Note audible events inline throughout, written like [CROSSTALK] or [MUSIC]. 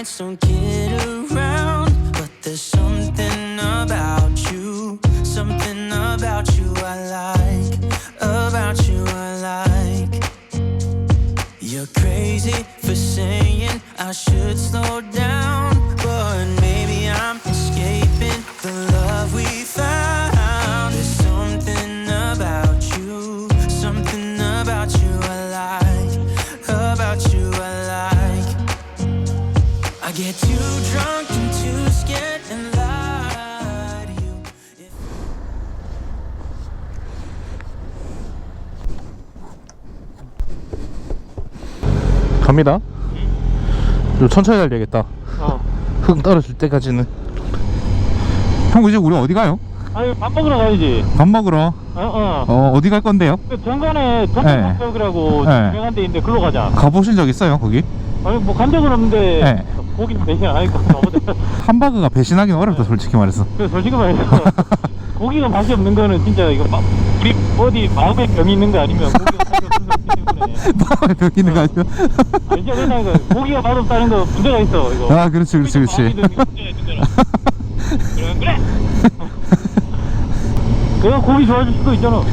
nights don't get around, but there's something about you, something about you I like, about you I like. You're crazy for saying I should slow down, 갑니다. 좀 천천히 달려야겠다. 어. 흥 떨어질 때까지는. 형 이제 우리 어디 가요? 아니 밥 먹으러 가야지. 밥 먹으러. 어 어. 어 어디 갈 건데요? 그 정관에 네. 전통국적이라고 네. 유명한 데 있는데 글로 가자. 가보신 적 있어요 거기? 아니 뭐 간 적은 없는데 네. 고기는 대신 안 하니까 아무튼 함바그가 배신하긴 어렵다 솔직히 말해서. 그 솔직히 말해서 [LAUGHS] 고기가 맛이 없는 거는 진짜 이거 마, 우리 어디 마음에 병이 있는 거 아니면 고기가 맛이 없는 거 때문에 [LAUGHS] 마음에 벽이는 거 아니야? 아니죠 그냥 그 고기가 맛없다는 거 문제가 있어 이거 아 그렇지 그렇지 그렇지. 그래 그래 [LAUGHS] 내가 고기 좋아질 수도 있잖아 어?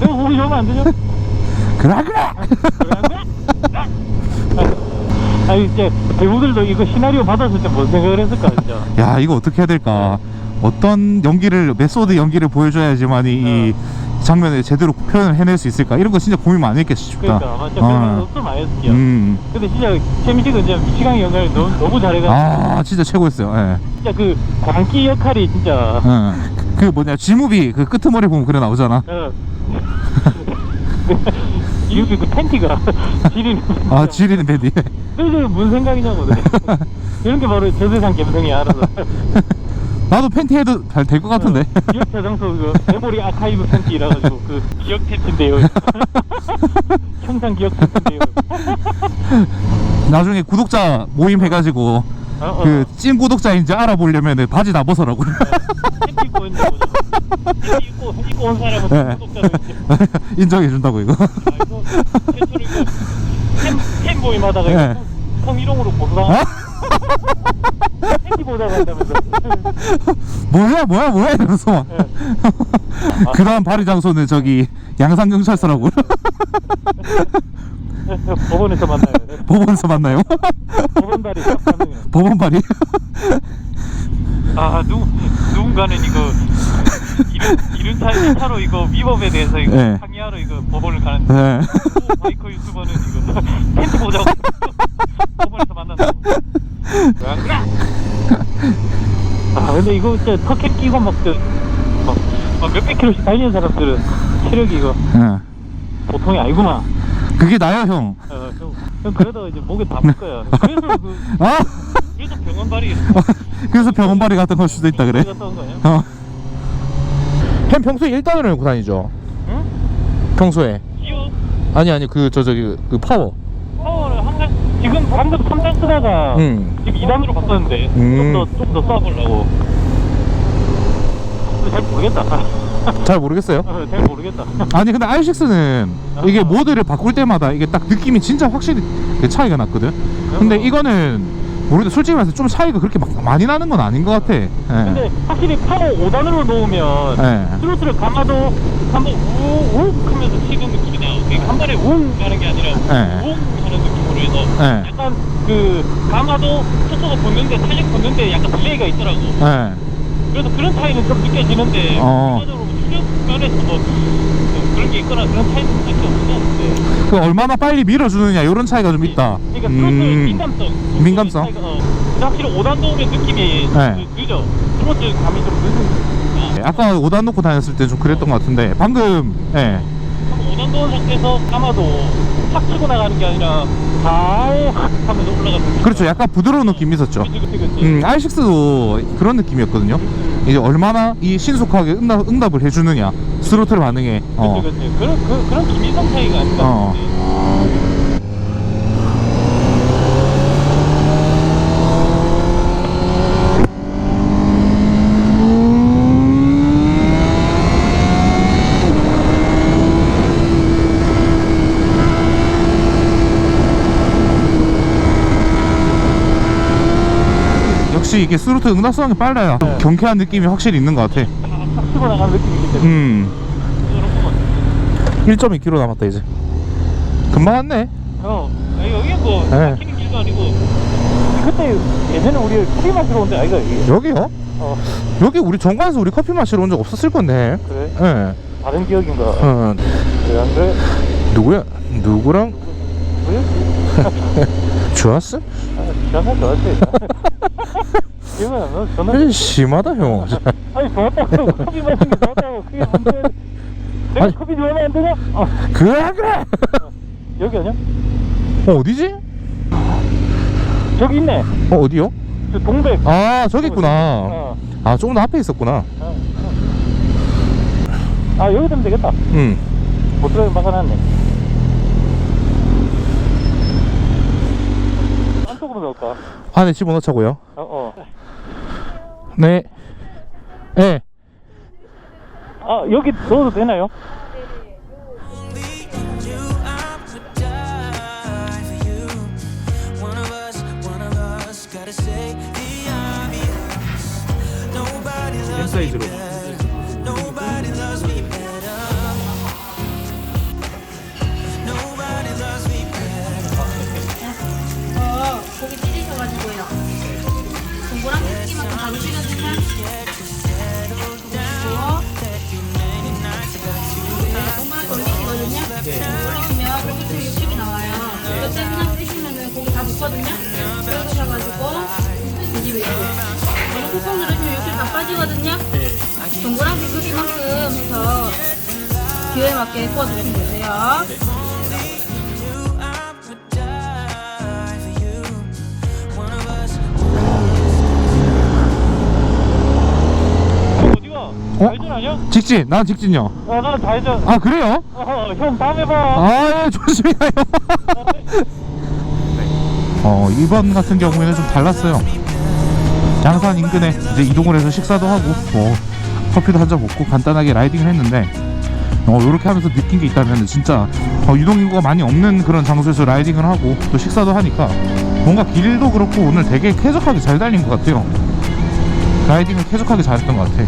내가 고기 좋아하면 안 되냐? 그래 그래. 아니 이제 배우들도 이거 시나리오 받았을 때 뭔 생각을 했을까 진짜 야 이거 어떻게 해야 될까? 어떤 연기를 메소드 연기를 보여줘야지만 이 이 장면을 제대로 표현을 해낼 수 있을까? 이런 거 진짜 고민 많이 했겠어 싶다. 그러니까 진짜 그런 어. 많이 했을게요 음. 근데 진짜 최민식은 진짜 미치광이 연기를 너무, 너무 잘해가지고 아 진짜 최고였어요. 예. 진짜 그 광기 역할이 진짜 어. 그 뭐냐 지무비 그 끄트머리 보면 그래 나오잖아. 어. [LAUGHS] 이렇게 그 팬티가 [LAUGHS] 지리는 아 지리는 밴디. 그래서 무슨 생각이냐고 내가. [LAUGHS] 이런 게 바로 저 세상 감성이야 알아서 [LAUGHS] 나도 팬티 해도 잘 될 것 같은데. 어, 기억 저장소 그 메모리 아카이브 팬티 이래가지고 그 기억 팬티인데요 형상 기억 팬티인데요 나중에 구독자 모임 해가지고 어, 어. 그 찐 구독자인지 알아보려면 바지 다 벗어라고. 팬티 입고 있는 거죠 입고 입고 온 사람은 네. 구독자로 이제 [LAUGHS] 인정해 준다고 이거. 아, 이거 최초로 이거 팬, 팬 모임하다가 네. 이거 성희롱으로 보도당 어? 팬티 보다가 한다면서 뭐야 뭐야 뭐야 이러면서 막. 네. [LAUGHS] 그 다음 발휘 장소는 저기 양산경찰서라고 [LAUGHS] 법원에서 만나요 법원에서 만나요 법원 다리 딱 법원 발휘 아 누, 누군가는 이거 차, 1차로 이거 위법에 대해서 이거 네. 항의하러 이거 법원을 가는데 네. 또 바이커 유튜버는 이거 팬티 보자고 법원에서 만난다고 왜안 그래? 아 근데 이거 진짜 터캡 끼고 막그 막, 막 몇백 킬로씩 달리는 사람들은 체력이 이거 네. 보통이 아니구나 그게 나야 형 어, 형, 형 그래도 이제 목에 담을 거야 그래서 그 아? 그래서 병원 발이 그래서 병원 발휘 같은 걸 수도 있다 그래 갔다 온 거야 어. 형 평소에 1단으로 놓고 다니죠? 응? 평소에? 시우 아니 아니 그 저 저기 그 파워. 파워를 항상 지금 방금 3단 쓰다가 음. 지금 2단으로 바꿨는데 음. 좀더좀더 쏴보려고. 근데 잘 모르겠다. [LAUGHS] 잘 모르겠어요? 어, 잘 모르겠다. 아니 근데 i6는 이게 모드를 바꿀 때마다 이게 딱 느낌이 진짜 확실히 그 차이가 났거든? 근데 이거는 모르겠어 솔직히 말해서 좀 차이가 그렇게 막 많이 나는 건 아닌 것 같아 예. 근데 확실히 파워 5단으로 놓으면 예. 스로틀을 감아도 한번 우웅 하면서 치는 느낌이 나 그러니까 한 번에 웅 가는 게 아니라 네. 우웅 하는 느낌으로 해서 네. 약간 그 감아도 속도가 붙는데 살짝 붙는데 약간 딜레이가 있더라고 예. 그래서 그런 차이는 좀 느껴지는데 어. 전반적으로 출력 면에서 뭐 어, 그런 게 있거나 그런 차이는 딱히 없었는데 그 얼마나 빨리 밀어주느냐 이런 차이가 좀 있다. 그러니까 음. 민감성. 민감성? 차이가, 어. 근데 확실히 5단 놓으면 느낌이 네. 그- 늦어 감이 좀 늦은 예, 아까 5단 놓고 다녔을 때 좀 그랬던 것 같은데 방금 예. 5단 놓은 상태에서 감아도 확 치고 나가는 게 아니라 잘 하면서 올라가는 그렇죠. 약간 부드러운 느낌이 있었죠. 그치 그치 그치. 음, i6도 그런 느낌이었거든요. 이제 얼마나 이 신속하게 응답, 응답을 해주느냐 스로틀 반응에 어. 그치 그치 그런 그, 그런 기미성 차이가 아닌가 어. 싶지 역시 이게 스루트 응답성이 빨라야 네. 경쾌한 느낌이 확실히 있는 것 같아 탁 치고 나가는 느낌이기 때문에. 음. 그렇구만 1.2km 남았다 이제. 금방 왔네. 어 아니, 여기 뭐 네. 막히는 길도 아니고. 그때 예전에 우리 커피 마시러 온데 아이가 여기? 여기요? 어. 여기 우리 정관에서 우리 커피 마시러 온 적 없었을 건데. 그래? 예. 다른 기억인가? 어, 그래 안 그래? 누구야? 누구랑? 뭐였지? 좋았어? [LAUGHS] [LAUGHS] 아, 전화 좋았지 기 나? 전화 에이, 심하다 형 아니 좋았다고 커피 마시는 게 좋았다고 그게 문제 내가 아니. 커피 좋아하면 안 되냐? 어, 그래 그래 여기 아니야? 어 어디지? 저기 있네 어 어디요? 저 동백 아 저기 있구나 어, 아 조금 더 앞에 있었구나 어, 어. 아 여기 되면 되겠다 응 보트라이 막아놨네 안쪽으로 넣을까? 안에 집어넣자고요 어, 어. 네 네. 아 여기 넣어도 되나요? Die for 크기만큼 잡으시면 되면 정말 돌리시거든요. 돌리시면 고기 60이 나와요. 그때 그냥 떼시면은 고기 다 붙거든요. 그러셔가지고 뒤집어 이렇게. 너무 꾹꾹 누르시면 60다 빠지거든요. 동그란 크기만큼 해서 기호에 맞게 구워주시면 되세요. 아니야? 직진 난 직진요 아, 나는 좌회전. 아 그래요? 어, 형 다음에 봐. 아 예, 조심히 가요 [LAUGHS] 어 이번 같은 경우에는 좀 달랐어요 양산 인근에 이제 이동을 해서 식사도 하고 뭐 커피도 한 잔 먹고 간단하게 라이딩을 했는데 어 이렇게 하면서 느낀 게 있다면 진짜 어, 유동인구가 많이 없는 그런 장소에서 라이딩을 하고 또 식사도 하니까 뭔가 길도 그렇고 오늘 되게 쾌적하게 잘 달린 것 같아요 라이딩을 쾌적하게 잘했던 것 같아